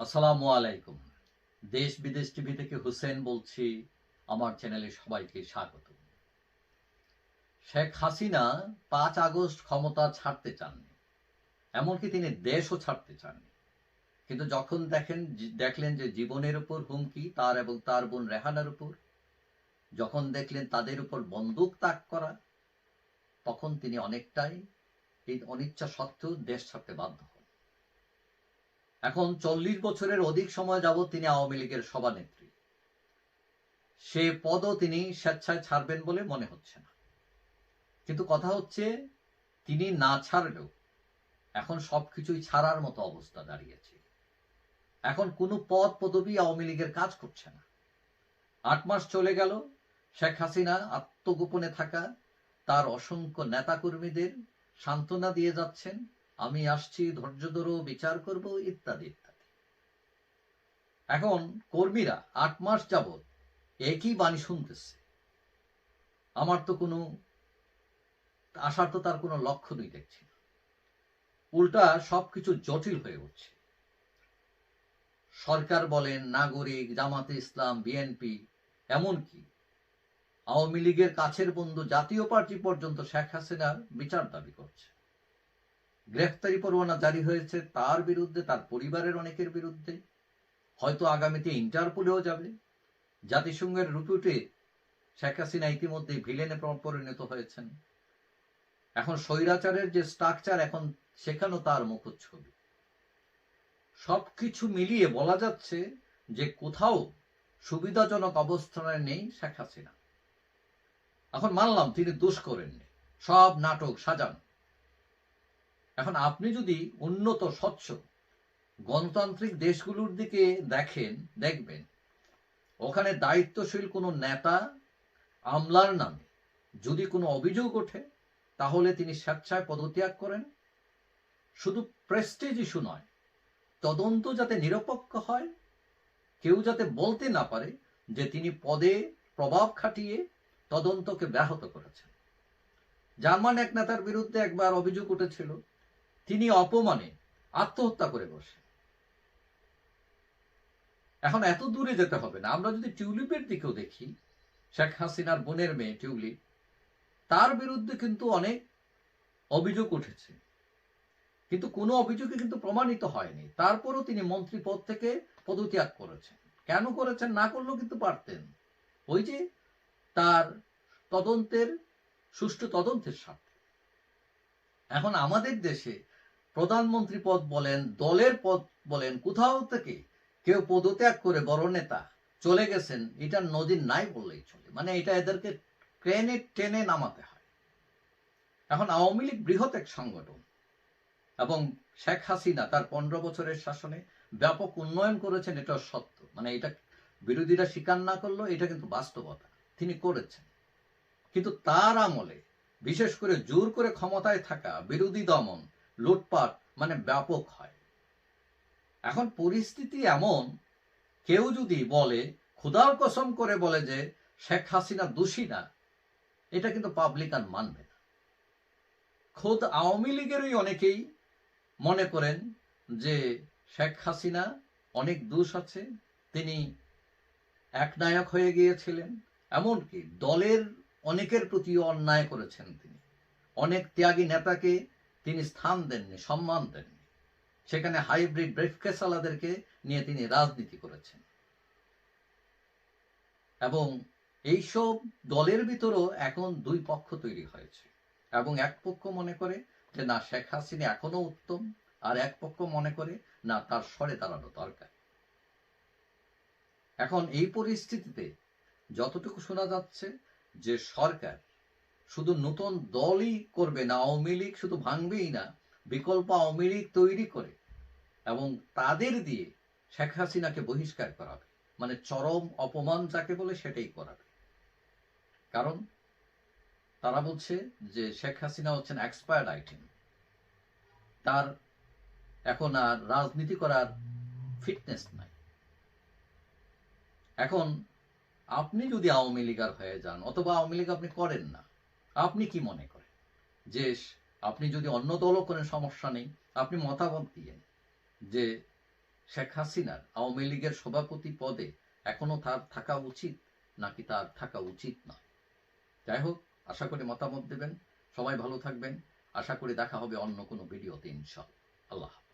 আসসালামু আলাইকুম। দেশ বিদেশ টিভি থেকে হুসেন বলছি, আমার চ্যানেলে সবাইকে স্বাগত। শেখ হাসিনা পাঁচ আগস্ট ক্ষমতা ছাড়তে চাননি, এমনকি তিনি দেশও ছাড়তে চাননি। কিন্তু যখন দেখেন দেখলেন যে জীবনের উপর হুমকি, তার এবং তার বোন রেহানার উপর, যখন দেখলেন তাদের উপর বন্দুক তাক করা, তখন তিনি অনেকটাই, এই অনিচ্ছা সত্ত্বেও দেশ ছাড়তে বাধ্য এখন চল্লিশ বছরের অধিক সময় যাবৎ তিনি আওয়ামী লীগের সভানেত্রী। সে পদও তিনি স্বেচ্ছায় ছাড়বেন বলে মনে হচ্ছে না। কিন্তু কথা হচ্ছে, তিনি না ছাড়লেও এখন সবকিছুই ছাড়ার মতো অবস্থা দাঁড়িয়েছে। এখন কোনো পদ পদবি আওয়ামী লীগের কাজ করছে না। আট মাস চলে গেল, শেখ হাসিনা আত্মগোপনে থাকা, তার অসংখ্য নেতাকর্মীদের সান্ত্বনা দিয়ে যাচ্ছেন আমি আসছি, ধৈর্য ধরো, বিচার করব, ইত্যাদি ইত্যাদি। এখন কর্মীরা আট মাস যাবৎ একই বাণী শুনতেছে। আমার তো কোনো, আসার তো তার কোনো লক্ষণই দেখছি না। উল্টা সবকিছু জটিল হয়ে উঠছে। সরকার বলেন, নাগরিক, জামাতে ইসলাম, বিএনপি, এমনকি আওয়ামী লীগের কাছের বন্ধু জাতীয় পার্টি পর্যন্ত শেখ হাসিনার বিচার দাবি করছে। গ্রেফতারি পরোয়ানা জারি হয়েছে, তার বিরুদ্ধে, তার পরিবারের অনেকের বিরুদ্ধে। হয়তো আগামীতে ইন্টারপোলেও যাবে। জাতিসংঘের রুপুটে শেখ হাসিনা ইতিমধ্যে ভিলেনে পরিণত হয়েছেন। এখন স্বৈরাচারের যে স্ট্রাকচার এখন সেখানেও তার মুখচ্ছবি। সবকিছু মিলিয়ে বলা যাচ্ছে যে কোথাও সুবিধাজনক অবস্থানে নেই শেখ হাসিনা। এখন মানলাম, তিনি দোষ করেননি। সব নাটক সাজানো। এখন আপনি যদি উন্নত, স্বচ্ছ গণতান্ত্রিক দেশগুলোর দিকে দেখেন, দেখবেন, ওখানে দায়িত্বশীল কোনো নেতা আমলার নামে যদি কোনো অভিযোগ ওঠে, তাহলে তিনি স্বেচ্ছায় পদত্যাগ করেন। শুধু প্রেস্টেজ ইস্যু নয়, তদন্ত যাতে নিরপেক্ষ হয়, কেউ যাতে বলতে না পারে যে তিনি পদে প্রভাব খাটিয়ে তদন্তকে ব্যাহত করেছেন। জার্মান এক নেতার বিরুদ্ধে একবার অভিযোগ উঠেছিল তিনি অপমানে আত্মহত্যা করে বসে। এখন এত দূরে যেতে হবে না। আমরা যদি টিউলিপের দিকেও দেখি, শেখ হাসিনার বোনের মেয়ে টিউলিপ, তার বিরুদ্ধে কিন্তু অনেক অভিযোগ উঠেছে। কিন্তু কোনো অভিযোগে কিন্তু প্রমাণিত হয়নি। তারপরও তিনি মন্ত্রী পদ থেকে পদত্যাগ করেছেন। কেন করেছেন না করলেও কিন্তু পারতেন। ওই যে তার তদন্তের, সুষ্ঠু তদন্তের স্বার্থে। এখন আমাদের দেশে প্রধানমন্ত্রী পদ বলেন, দলের পদ বলেন, কোথাও থেকে কেউ পদত্যাগ করে বড় নেতা চলে গেছেন, এটা নদীর নাই বললেই চলে। মানে এটা এদেরকে ট্রেনে টেনে নামাতে হয়। এখন আওয়ামী লীগ বৃহৎ এক সংগঠন এবং শেখ হাসিনা তার পনেরো বছরের শাসনে ব্যাপক উন্নয়ন করেছেন, এটা সত্য। মানে এটা বিরোধীরা স্বীকার না করল এটা কিন্তু বাস্তবতা। তিনি করেছেন। কিন্তু তার আমলে, বিশেষ করে জোর করে ক্ষমতায় থাকা বিরোধী দমন লুটপাট মানে ব্যাপক হয়। এখন পরিস্থিতি এমন, কেউ যদি বলে ক্ষুদার কসম করে বলে যে শেখ হাসিনা দোষী না, এটা কিন্তু পাবলিক আর মানবে না। খোদ আওয়ামী লীগেরই অনেকেই মনে করেন যে শেখ হাসিনা অনেক দোষ আছে, তিনি একনায়ক হয়ে গিয়েছিলেন, এমনকি দলের অনেকের প্রতিও অন্যায় করেছেন তিনি। অনেক ত্যাগী নেতাকে তিনি স্থান দেননি, সম্মান দেননি। সেখানে হাইব্রিড ব্রেফকেসালাদেরকে নিয়ে তিনি রাজনীতি করেছেন। এবং এইসব দলের ভিতরও এখন দুই পক্ষ তৈরি হয়েছে। এবং এক পক্ষ মনে করে যে, না, শেখ হাসিনা এখনও উত্তম, আর এক পক্ষ মনে করে, না, তার স্বরে দাঁড়ানো দরকার। এখন এই পরিস্থিতিতে যতটুকু শোনা যাচ্ছে যে, সরকার শুধু নতুন দলই করবে না, আওয়ামী লীগ শুধু ভাঙবেই না, বিকল্প আওয়ামী লীগ তৈরি করে এবং তাদের দিয়ে শেখ হাসিনাকে বহিষ্কার করাবে। মানে চরম অপমান যাকে বলে সেটাই করাবে। কারণ তারা বলছে যে শেখ হাসিনা হচ্ছেন এক্সপায়ার্ড আইটেম তার এখন আর রাজনীতি করার ফিটনেস নাই। এখন আপনি যদি আওয়ামী লীগার হয়ে যান, অথবা আওয়ামী লীগ আপনি করেন না আপনি কি মনে করেন? যে আপনি যদি অন্য দলও করেন সমস্যা নেই, আপনি মতামত দিয়েন যে শেখ হাসিনার আওয়ামী লীগের সভাপতি পদে এখনও তার থাকা উচিত নাকি তার থাকা উচিত না? যাই হোক, আশা করি মতামত দেবেন। সবাই ভালো থাকবেন। আশা করি দেখা হবে অন্য কোনো ভিডিওতে ইনশাল আল্লাহ।